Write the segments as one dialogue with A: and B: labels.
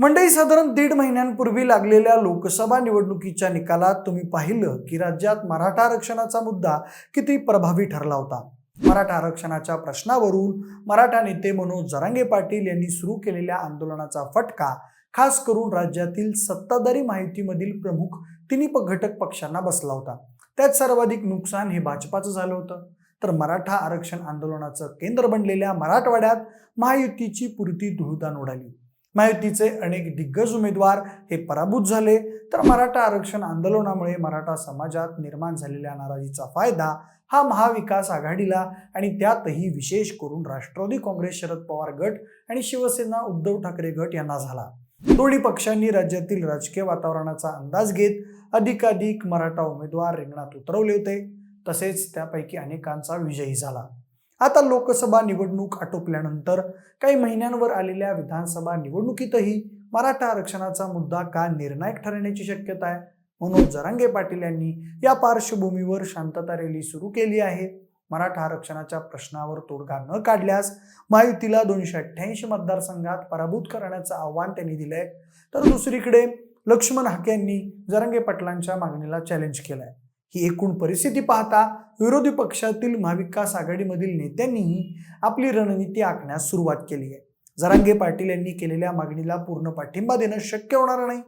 A: मंडई साधारण दीड महिन्यांपूर्वी लागलेल्या लोकसभा निवडणुकीच्या निकालात तुम्ही पाहिलं की राज्यात मराठा आरक्षणाचा मुद्दा किती प्रभावी ठरला होता? मराठा आरक्षणाच्या प्रश्नावरून मराठा नेते मनोज जरांगे पाटील यांनी सुरू केलेल्या आंदोलनाचा फटका खास करून राज्यातील सत्ताधारी माहितीमधील प्रमुख तिन्ही घटक पक्षांना बसला होता. त्यात सर्वाधिक नुकसान हे भाजपाचं झालं होतं. तर मराठा आरक्षण आंदोलनाचं केंद्र बनलेल्या मराठवाड्यात महायुतीची पुरती धुळदान उडाली. महायुतीचे अनेक दिग्गज उमेदवार हे पराभूत झाले. तर मराठा आरक्षण आंदोलनामुळे मराठा समाजात निर्माण झालेल्या नाराजीचा फायदा हा महाविकास आघाडीला आणि त्यातही विशेष करून राष्ट्रवादी काँग्रेस शरद पवार गट आणि शिवसेना उद्धव ठाकरे गट यांना झाला. दोन्ही पक्षांनी राज्यातील राजकीय वातावरणाचा अंदाज घेत अधिकाधिक मराठा उमेदवार रिंगणात उतरवले होते. तसेच त्यापैकी अनेकांचा विजयी झाला. आता लोकसभा निवडणूक आटोपल्यानंतर काही महिन्यांवर आलेल्या विधानसभा निवडणुकीतही मराठा आरक्षणाचा मुद्दा का निर्णायक ठरण्याची शक्यता आहे? मनोज जरांगे पाटील यांनी या पार्श्वभूमीवर शांतता रॅली सुरू केली आहे. मराठा आरक्षणाच्या प्रश्नावर तोडगा न काढल्यास महायुतीला दोनशे अठ्ठ्याऐंशी मतदारसंघात पराभूत करण्याचं आव्हान त्यांनी दिलंय. तर दुसरीकडे लक्ष्मण हाके यांनी जरांगे पाटलांच्या मागणीला चॅलेंज केलंय. ही एकूण परिस्थिती पाहता विरोधी पक्षातील महाविकास आघाडीमधील नेत्यांनीही आपली रणनीती आखण्यास सुरुवात केली आहे. जरांगे पाटील यांनी केलेल्या मागणीला पूर्ण पाठिंबा देणं शक्य होणार नाही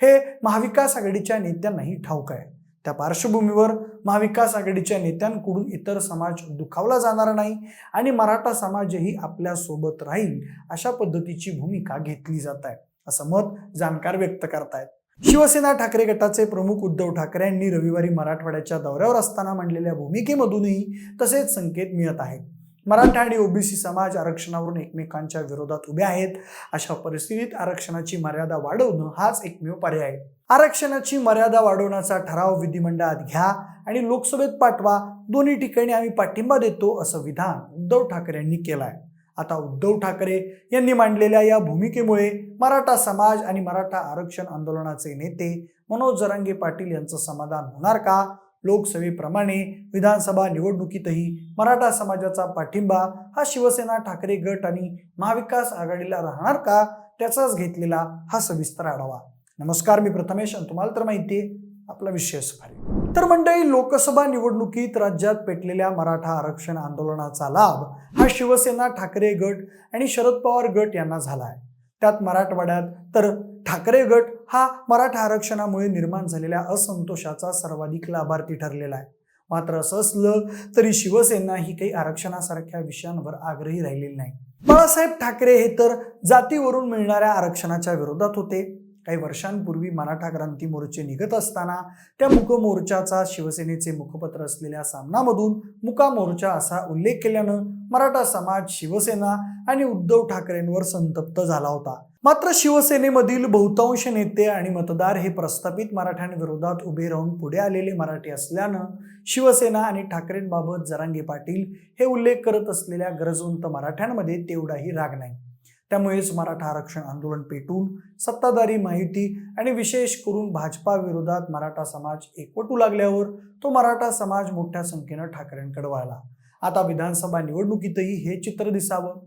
A: हे महाविकास आघाडीच्या नेत्यांनाही ठाऊक आहे. त्या पार्श्वभूमीवर महाविकास आघाडीच्या नेत्यांकडून इतर समाज दुखावला जाणार नाही आणि मराठा समाजही आपल्यासोबत राहील अशा पद्धतीची भूमिका घेतली जात आहे असं मत जाणकार व्यक्त करतायत. शिवसेना ठाकरे गटाचे प्रमुख उद्धव ठाकरे यांनी रविवारी मराठवाड्याच्या दौऱ्यावर असताना मांडलेल्या भूमिकेमधूनही तसेच संकेत मिळत आहेत. मराठा आणि ओबीसी समाज आरक्षणावरून एकमेकांच्या विरोधात उभे आहेत. अशा परिस्थितीत आरक्षणाची मर्यादा वाढवणं हाच एकमेव पर्याय आहे. आरक्षणाची मर्यादा वाढवण्याचा ठराव विधिमंडळात घ्या आणि लोकसभेत पाठवा. दोन्ही ठिकाणी आम्ही पाठिंबा देतो असं विधान उद्धव ठाकरे यांनी केलं आहे आता उद्धव ठाकरे यांनी मांडलेल्या या भूमिकेमुळे मराठा समाज आणि मराठा आरक्षण आंदोलनाचे नेते मनोज जरांगे पाटील यांचं समाधान होणार का? लोकसभेप्रमाणे विधानसभा निवडणुकीतही मराठा समाजाचा पाठिंबा हा शिवसेना ठाकरे गट आणि महाविकास आघाडीला राहणार का? त्याचाच घेतलेला हा सविस्तर आढावा. नमस्कार मी प्रथमेश आणि तुम्हाला तर माहिती आहे आपला विषय सफारी तर मंडळी लोकसभा निवडणुकीत राज्यात पेटलेल्या मराठा आरक्षण आंदोलनाचा लाभ हा शिवसेना ठाकरे गट आणि शरद पवार गट यांना झाला आहे त्यात मराठवाड्यात तर ठाकरे गट हा मराठा आरक्षणामुळे निर्माण झालेल्या असंतोषाचा सर्वाधिक लाभार्थी ठरलेला आहे. मात्र असं असलं तरी शिवसेना ही काही आरक्षणासारख्या विषयांवर आग्रही राहिलेली नाही. बाळासाहेब ठाकरे हे तर जातीवरून मिळणाऱ्या आरक्षणाच्या विरोधात होते. काही वर्षांपूर्वी मराठा क्रांती मोर्चे निघत असताना त्या मुकमोर्चाचा शिवसेनेचे मुखपत्र असलेल्या सामनामधून मुका मोर्चा असा उल्लेख केल्यानं मराठा समाज शिवसेना आणि उद्धव ठाकरेंवर संतप्त झाला होता. मात्र शिवसेनेमधील बहुतांश नेते आणि मतदार हे प्रस्थापित मराठ्यांविरोधात उभे राहून पुढे आलेले मराठी असल्यानं शिवसेना आणि ठाकरेंबाबत जरांगे पाटील हे उल्लेख करत असलेल्या गरजवंत मराठ्यांमध्ये तेवढाही राग नाही. त्यामुळेच मराठा आरक्षण आंदोलन पेटून सत्ताधारी माहिती आणि विशेष करून भाजपा विरोधात मराठा समाज एकवटू लागल्यावर तो मराठा समाज मोठ्या संख्येनं ठाकरेंकडे वळला आता विधानसभा निवडणुकीतही हे चित्र दिसावं.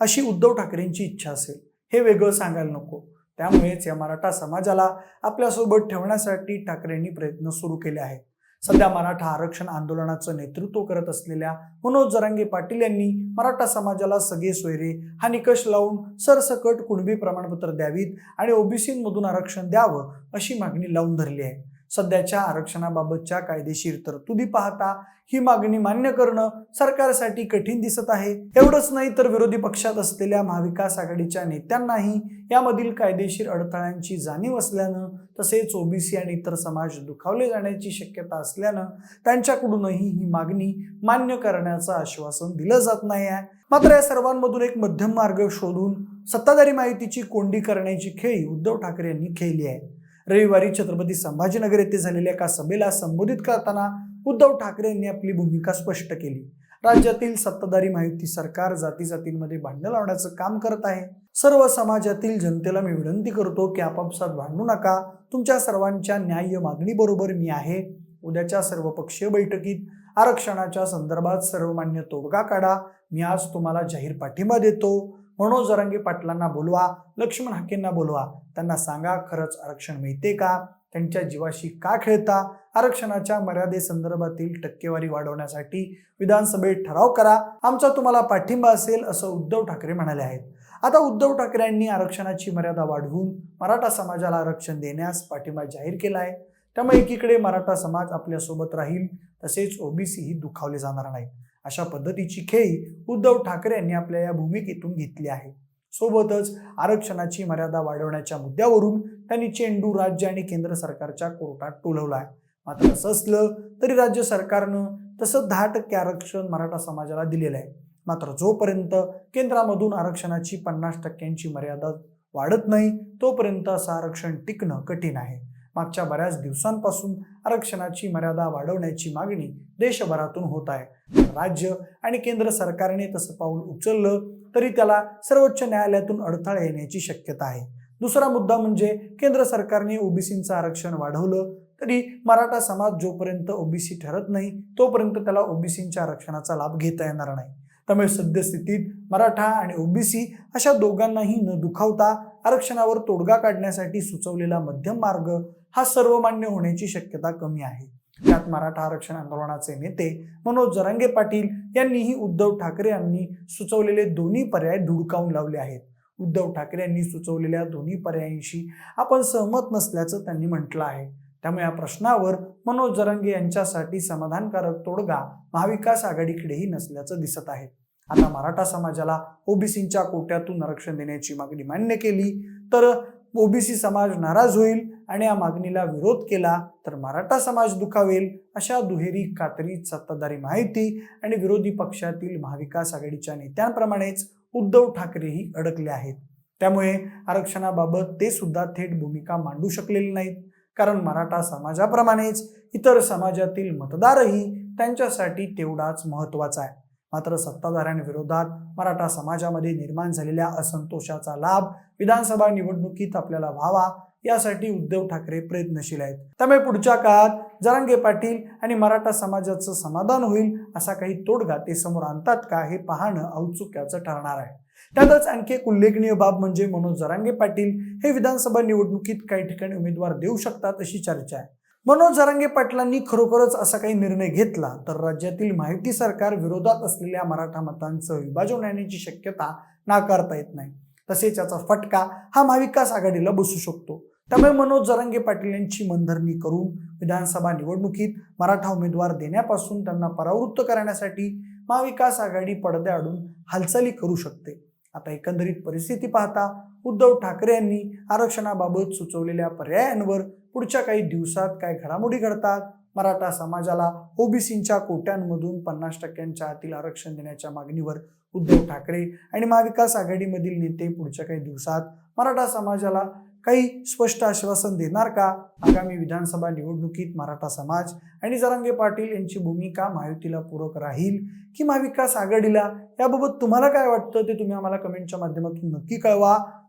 A: अशी उद्धव ठाकरेंची इच्छा असेल. हे वेगळं सांगायला नको. त्यामुळेच या मराठा समाजाला आपल्यासोबत ठेवण्यासाठी ठाकरेंनी प्रयत्न सुरू केले आहेत. सध्या मराठा आरक्षण आंदोलनाचं नेतृत्व करत असलेल्या मनोज जरांगे पाटील यांनी मराठा समाजाला सगळे सोयरे हा निकष लावून सरसकट कुणबी प्रमाणपत्र द्यावीत आणि ओबीसीमधून आरक्षण द्यावं अशी मागणी लावून धरली आहे. सध्याच्या आरक्षणाबाबतच्या कायदेशीर तरतुदी पाहता ही मागणी मान्य करणं सरकारसाठी कठीण दिसत आहे. एवढंच नाही तर विरोधी पक्षात असलेल्या महाविकास आघाडीच्या नेत्यांनाही यामधील कायदेशीर अडथळ्यांची जाणीव असल्यानं तसेच ओबीसी आणि इतर समाज दुखावले जाण्याची शक्यता असल्यानं त्यांच्याकडूनही ही मागणी मान्य करण्याचं आश्वासन दिलं जात नाही आहे मात्र या सर्वांमधून एक मध्यम मार्ग शोधून सत्ताधारी माहितीची कोंडी करण्याची खेळी उद्धव ठाकरे यांनी खेळली आहे. रविवारी छत्रपती संभाजीनगर येथे झालेल्या एका सभेला संबोधित करताना उद्धव ठाकरे यांनी आपली भूमिका स्पष्ट केली. राज्यातील सत्ताधारी माहिती सरकार जाती जातींमध्ये भांडणं लावण्याचं काम करत आहे. सर्व समाजातील जनतेला मी विनंती करतो की आपापसात भांडू नका. तुमच्या सर्वांच्या न्याय्य मागणी बरोबर मी आहे. उद्याच्या सर्वपक्षीय बैठकीत आरक्षणाच्या संदर्भात सर्वमान्य तोडगा काढा. मी आज तुम्हाला जाहीर पाठिंबा देतो. मनोज जरंगी पाटलांना बोलवा लक्ष्मण हाकेंना बोलवा. त्यांना सांगा खरंच आरक्षण मिळते का? त्यांच्या जीवाशी का खेळता? आरक्षणाच्या मर्यादेसंदर्भातील टक्केवारी वाढवण्यासाठी विधानसभेत ठराव करा. आमचा तुम्हाला पाठिंबा असेल असं उद्धव ठाकरे म्हणाले आहेत. आता उद्धव ठाकरे यांनी आरक्षणाची मर्यादा वाढवून मराठा समाजाला आरक्षण देण्यास पाठिंबा जाहीर केला आहे. त्यामुळे एकीकडे मराठा समाज आपल्यासोबत राहील तसेच ओबीसी ही दुखावले जाणार नाहीत. अशा पद्धतीची खेळी उद्धव ठाकरे यांनी आपल्या या भूमिकेतून घेतली आहे. सोबतच आरक्षणाची मर्यादा वाढवण्याच्या मुद्द्यावरून त्यांनी चेंडू राज्य आणि केंद्र सरकारच्या कोर्टात टोलवला आहे. मात्र असं असलं तरी राज्य सरकारनं तसं दहा टक्के आरक्षण मराठा समाजाला दिलेलं आहे. मात्र जोपर्यंत केंद्रामधून आरक्षणाची पन्नास टक्क्यांची मर्यादा वाढत नाही तोपर्यंत असं आरक्षण टिकणं कठीण आहे. मागच्या बऱ्याच दिवसांपासून आरक्षणाची मर्यादा वाढवण्याची मागणी देशभरातून होत आहे. राज्य आणि केंद्र सरकारने तसं पाऊल उचललं तरी त्याला सर्वोच्च न्यायालयातून अडथळा येण्याची शक्यता आहे. दुसरा मुद्दा म्हणजे केंद्र सरकारने ओबीसींचं आरक्षण वाढवलं तरी मराठा समाज जोपर्यंत ओबीसी ठरत नाही तोपर्यंत त्याला ओबीसींच्या आरक्षणाचा लाभ घेता येणार नाही. त्यामुळे सद्यस्थितीत मराठा आणि ओबीसी अशा दोघांनाही न दुखावता आरक्षणावर तोडगा काढण्यासाठी सुचवलेला मध्यम मार्ग हा सर्वमान्य होण्याची शक्यता कमी आहे. त्यात मराठा आरक्षण आंदोलनाचे नेते मनोज जरांगे पाटील यांनीही उद्धव ठाकरे यांनी सुचवलेले दोन्ही पर्याय धुडकावून लावले आहेत. उद्धव ठाकरे यांनी सुचवलेल्या दोन्ही पर्यायांशी आपण सहमत नसल्याचं त्यांनी म्हटलं आहे. त्यामुळे या प्रश्नावर मनोज जरांगे यांच्यासाठी समाधानकारक तोडगा महाविकास आघाडीकडेही नसल्याचं दिसत आहे. आता मराठा समाजाला ओबीसींच्या कोट्यातून आरक्षण देण्याची मागणी मान्य केली तर ओबीसी समाज नाराज होईल आणि या मागणीला विरोध केला तर मराठा समाज दुखावेल अशा दुहेरी कात्रीत सत्ताधारी माहिती आणि विरोधी पक्षातील महाविकास आघाडीच्या नेत्यांप्रमाणेच उद्धव ठाकरेही अडकले आहेत. त्यामुळे आरक्षणाबाबत ते सुद्धा थेट भूमिका मांडू शकलेले नाहीत. कारण मराठा समाजाप्रमाणेच इतर समाजातील मतदारही त्यांच्यासाठी तेवढाच महत्त्वाचा आहे. मात्र सत्ताधाऱ्यांविरोधात मराठा समाजामध्ये निर्माण झालेल्या असंतोषाचा लाभ विधानसभा निवडणुकीत आपल्याला व्हावा यासाठी उद्धव ठाकरे प्रयत्नशील आहेत. त्यामुळे पुढच्या काळात जरांगे पाटील आणि मराठा समाजाचं समाधान होईल असा काही तोडगा ते समोर आणतात का हे पाहणं औत्सुक्याचं ठरणार आहे. त्यातच आणखी एक उल्लेखनीय बाब म्हणजे मनोज जरांगे पाटील हे विधानसभा निवडणुकीत काही ठिकाणी उमेदवार देऊ शकतात अशी चर्चा आहे. मनोज जरांगे पाटलांनी खरोखरच असा काही निर्णय घेतला तर राज्यातील माहिती सरकार विरोधात असलेल्या मराठा मतांचं विभाजन होण्याची शक्यता नाकारता येत नाही. तसेच याचा फटका हा महाविकास आघाडीला बसू शकतो. त्यामुळे मनोज जरांगे पाटील यांची मनधरणी करून विधानसभा निवडणुकीत मराठा उमेदवार देण्यापासून त्यांना परावृत्त करण्यासाठी महाविकास आघाडी पडद्याआडून हालचाली करू शकते. आता एकंदरीत परिस्थिती पाहता उद्धव ठाकरे यांनी आरक्षणाबाबत सुचवलेल्या पर्यायांवर पुढच्या काही दिवसात काय घडामोडी घडतात? मराठा समाजाला ओबीसींच्या कोट्यांमधून पन्नास टक्क्यांच्या आतील आरक्षण देण्याच्या मागणीवर उद्धव ठाकरे आणि महाविकास आघाडीमधील नेते पुढच्या काही दिवसात मराठा समाजाला काही स्पष्ट आश्वासन देणार का? आगामी विधानसभा निवडणुकीत मराठा समाज आणि जरांगे पाटील यांची भूमिका महायुतीला पूरक राहील की महाविकास आघाडीला? याबाबत तुम्हाला काय वाटतं ते तुम्ही आम्हाला कमेंटच्या माध्यमातून नक्की कळवा.